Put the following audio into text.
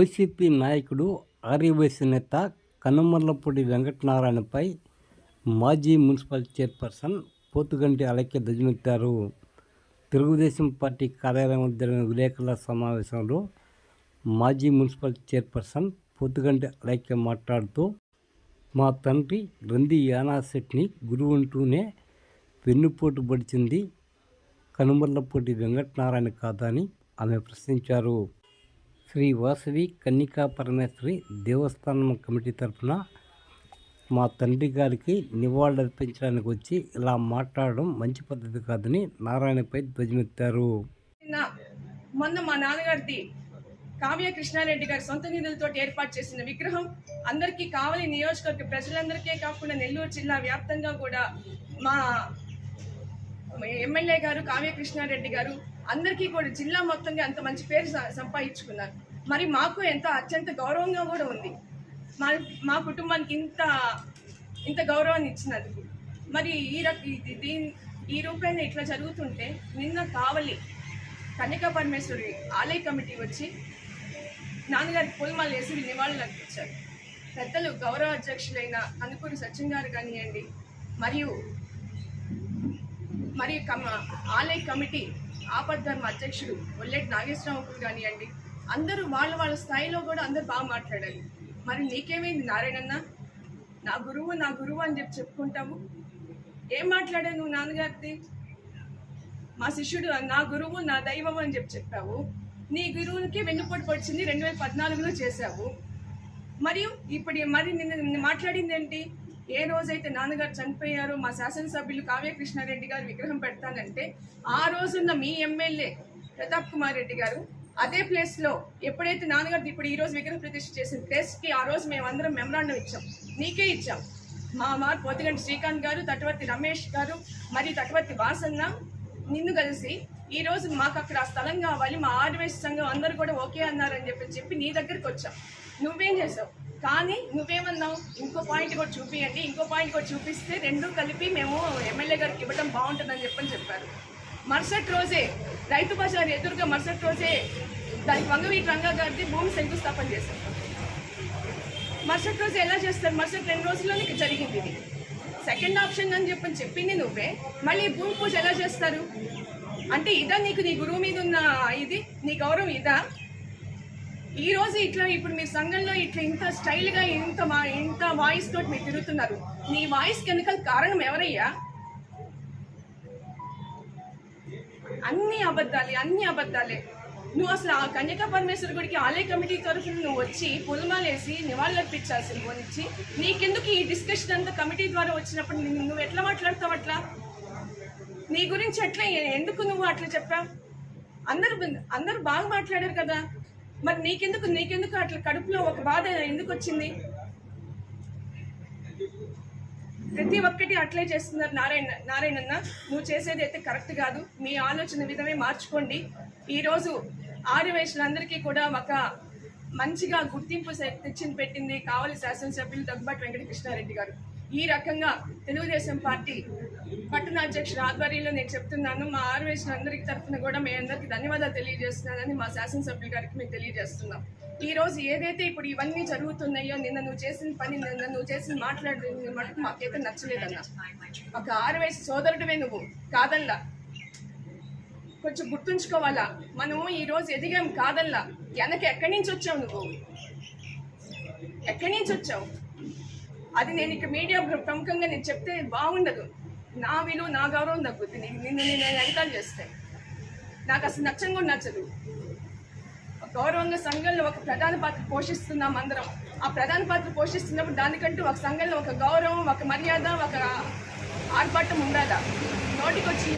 YCP నాయకుడు ఆర్యవైశ్య నేత కనుమర్లపూడి వెంకటనారాయణపై మాజీ మున్సిపల్ చైర్పర్సన్ పోతుగంటి అలక్య ధ్వజమెత్తారు. తెలుగుదేశం పార్టీ కార్యాలయం జరిగిన విలేకరుల సమావేశంలో మాజీ మున్సిపల్ చైర్పర్సన్ పోతుగంటి అలక్య మాట్లాడుతూ మా తండ్రి రంది యానాశెట్ని గురువు అంటూనే వెన్నుపోటు పడిచింది కనుమర్లపూడి వెంకటనారాయణ కాదని ఆమె ప్రశ్నించారు. శ్రీ వాసవి కన్నికా పరమేశ్వరి దేవస్థానం కమిటీ తరఫున మా తండ్రి గారికి నివాళులర్పించడానికి వచ్చి ఇలా మాట్లాడడం మంచి పద్ధతి కాదని నారాయణపై ధ్వజమెత్తారు. మొన్న మా నాన్నగారిది కావ్య కృష్ణారెడ్డి గారి సొంత నిధులతో ఏర్పాటు చేసిన విగ్రహం అందరికీ కావలి నియోజకవర్గ ప్రజలందరికీ కాకుండా నెల్లూరు జిల్లా వ్యాప్తంగా కూడా మా ఎమ్మెల్యే గారు కావ్య కృష్ణారెడ్డి గారు అందరికీ కూడా జిల్లా మొత్తంగా అంత మంచి పేరు స- సంపాదించుకున్నారు. మరి మాకు ఎంత అత్యంత గౌరవంగా కూడా ఉంది. మా మా కుటుంబానికి ఇంత ఇంత గౌరవాన్ని ఇచ్చినందుకు. మరి ఈ రక దీని ఈ రూపేణ ఇట్లా జరుగుతుంటే నిన్న కావలి కన్యకా పరమేశ్వరి ఆలయ కమిటీ వచ్చి నాన్నగారికి పూలమాలు వేసి నివాళులు అర్పించారు. పెద్దలు గౌరవ అధ్యక్షులైన అనుకూరి సచిన్ గారు కానివ్వండి మరియు మరియు కమ ఆలయ కమిటీ ఆపద్ధర్మ అధ్యక్షుడు ఒల్లెట్ నాగేశ్వరరావు కానివ్వండి అందరూ వాళ్ళ వాళ్ళ స్థాయిలో కూడా అందరూ బాగా మాట్లాడాలి. మరి నీకేమైంది నారాయణన్న? నా గురువు నా గురువు అని చెప్పి చెప్పుకుంటాము. ఏం మాట్లాడావు నువ్వు నాన్నగారిది? మా శిష్యుడు నా గురువు నా దైవం అని చెప్పి చెప్పావు. నీ గురువునికి వెన్నుపోటు పడిచింది రెండు వేల పద్నాలుగులో చేశావు. మరియు ఇప్పుడు మరి నిన్న నిన్న మాట్లాడింది ఏంటి? ఏ రోజైతే నాన్నగారు చనిపోయారో మా శాసనసభ్యులు కావ్య కృష్ణారెడ్డి గారు విగ్రహం పెడతానంటే ఆ రోజున్న మీ ఎమ్మెల్యే ప్రతాప్ కుమార్ రెడ్డి గారు అదే ప్లేస్లో ఎప్పుడైతే నాన్నగారు ఇప్పుడు ఈ రోజు విగ్రహ ప్రతిష్ఠ చేసిన ప్లేస్కి ఆ రోజు మేమందరం మెమరాండం ఇచ్చాం. నీకే ఇచ్చాం. మా మార్ పోతిగంటి శ్రీకాంత్ గారు తటవర్తి రమేష్ గారు మరియు తటవర్తి వాసన్న నిన్ను కలిసి ఈ రోజు మాకు అక్కడ ఆ స్థలం కావాలి మా ఆర్వేస్ సంఘం అందరూ కూడా ఓకే అన్నారని చెప్పి చెప్పి నీ దగ్గరికి వచ్చాం. నువ్వేం చేసావు? కానీ నువ్వేమన్నావు? ఇంకో పాయింట్ కూడా చూపియండి. ఇంకో పాయింట్ కూడా చూపిస్తే రెండు కలిపి మేము ఎమ్మెల్యే గారికి ఇవ్వడం బాగుంటుందని చెప్పని చెప్పారు. మరుసటి రోజే రైతు బజార్ ఎదురుగా మరుసటి రోజే దాని వంగవీటి రంగా గారిది భూమి శంకుస్థాపన చేశారు. మరుసటి రోజు ఎలా చేస్తారు? మరుసటి రెండు రోజుల్లోనే జరిగింది ఇది. సెకండ్ ఆప్షన్ అని చెప్పని చెప్పింది నువ్వే. మళ్ళీ భూమి పూజ ఎలా చేస్తారు? అంటే ఇదా నీకు నీ గురువు మీద ఉన్న ఇది? నీ గౌరవం ఇదా? ఈ రోజు ఇట్లా ఇప్పుడు మీ సంఘంలో ఇట్లా ఇంత స్టైల్గా ఇంత మా ఇంత వాయిస్ తోటి మీరు తిరుగుతున్నారు. నీ వాయిస్ వెనకాల కారణం ఎవరయ్యా? అన్ని అబద్ధాలే అన్ని అబద్ధాలే. నువ్వు అసలు ఆ కన్యకా పరమేశ్వర గుడికి ఆలయ కమిటీ తరఫున నువ్వు వచ్చి పొలమాలేసి నివాళులర్పించాల్సిన గురించి నీకెందుకు ఈ డిస్కషన్ అంతా కమిటీ ద్వారా వచ్చినప్పుడు నువ్వు ఎట్లా మాట్లాడతావు అట్లా? నీ గురించి ఎట్లా ఎందుకు నువ్వు అట్లా చెప్పావు? అందరు అందరు బాగా మాట్లాడారు కదా. మరి నీకెందుకు నీకెందుకు అట్లా కడుపులో ఒక బాధ ఎందుకు వచ్చింది? ప్రతి ఒక్కటి అట్లే చేస్తున్నారు నారాయణ నారాయణన్న. నువ్వు చేసేది అయితే కరెక్ట్ కాదు. మీ ఆలోచన విధమే మార్చుకోండి. ఈరోజు ఆరు వయసులందరికీ కూడా ఒక మంచిగా గుర్తింపు సె- పెట్టింది కావలి శాసనసభ్యులు దగ్గుబాటి వెంకటకృష్ణారెడ్డి గారు. ఈ రకంగా తెలుగుదేశం పార్టీ పట్టణ అధ్యక్షుడు ఆధ్వర్యంలో నేను చెప్తున్నాను. మా ఆర్వేషన్ అందరికి తరఫున కూడా మీ అందరికీ ధన్యవాదాలు తెలియజేస్తున్నానని మా శాసనసభ్యుల గారికి మేము తెలియజేస్తున్నాం. ఈ రోజు ఏదైతే ఇప్పుడు ఇవన్నీ జరుగుతున్నాయో నిన్న నువ్వు చేసిన పని నిన్న నువ్వు చేసిన మాట్లాడిన మటుకు మాకైతే నచ్చలేదన్న. ఒక ఆరు సోదరుడివే నువ్వు కాదల్లా. కొంచెం గుర్తుంచుకోవాలా? మనము ఈరోజు ఎదిగాం కాదల్లా. వెనక ఎక్కడి నుంచి వచ్చావు నువ్వు? ఎక్కడి నుంచి వచ్చావు? అది నేను ఇక మీడియా ప్రముఖంగా నేను చెప్తే బాగుండదు. నా విలువ నా గౌరవం తగ్గుద్ది. నిన్ను నేను వెనకాల చేస్తే నాకు అసలు నచ్చం కూడా నచ్చదు. గౌరవంగా సంఘంలో ఒక ప్రధాన పాత్ర పోషిస్తున్నాం అందరం. ఆ ప్రధాన పాత్ర పోషిస్తున్నప్పుడు దానికంటూ ఒక సంఘంలో ఒక గౌరవం ఒక మర్యాద ఒక ఆర్భాటం ఉండాలా? నోటికొచ్చి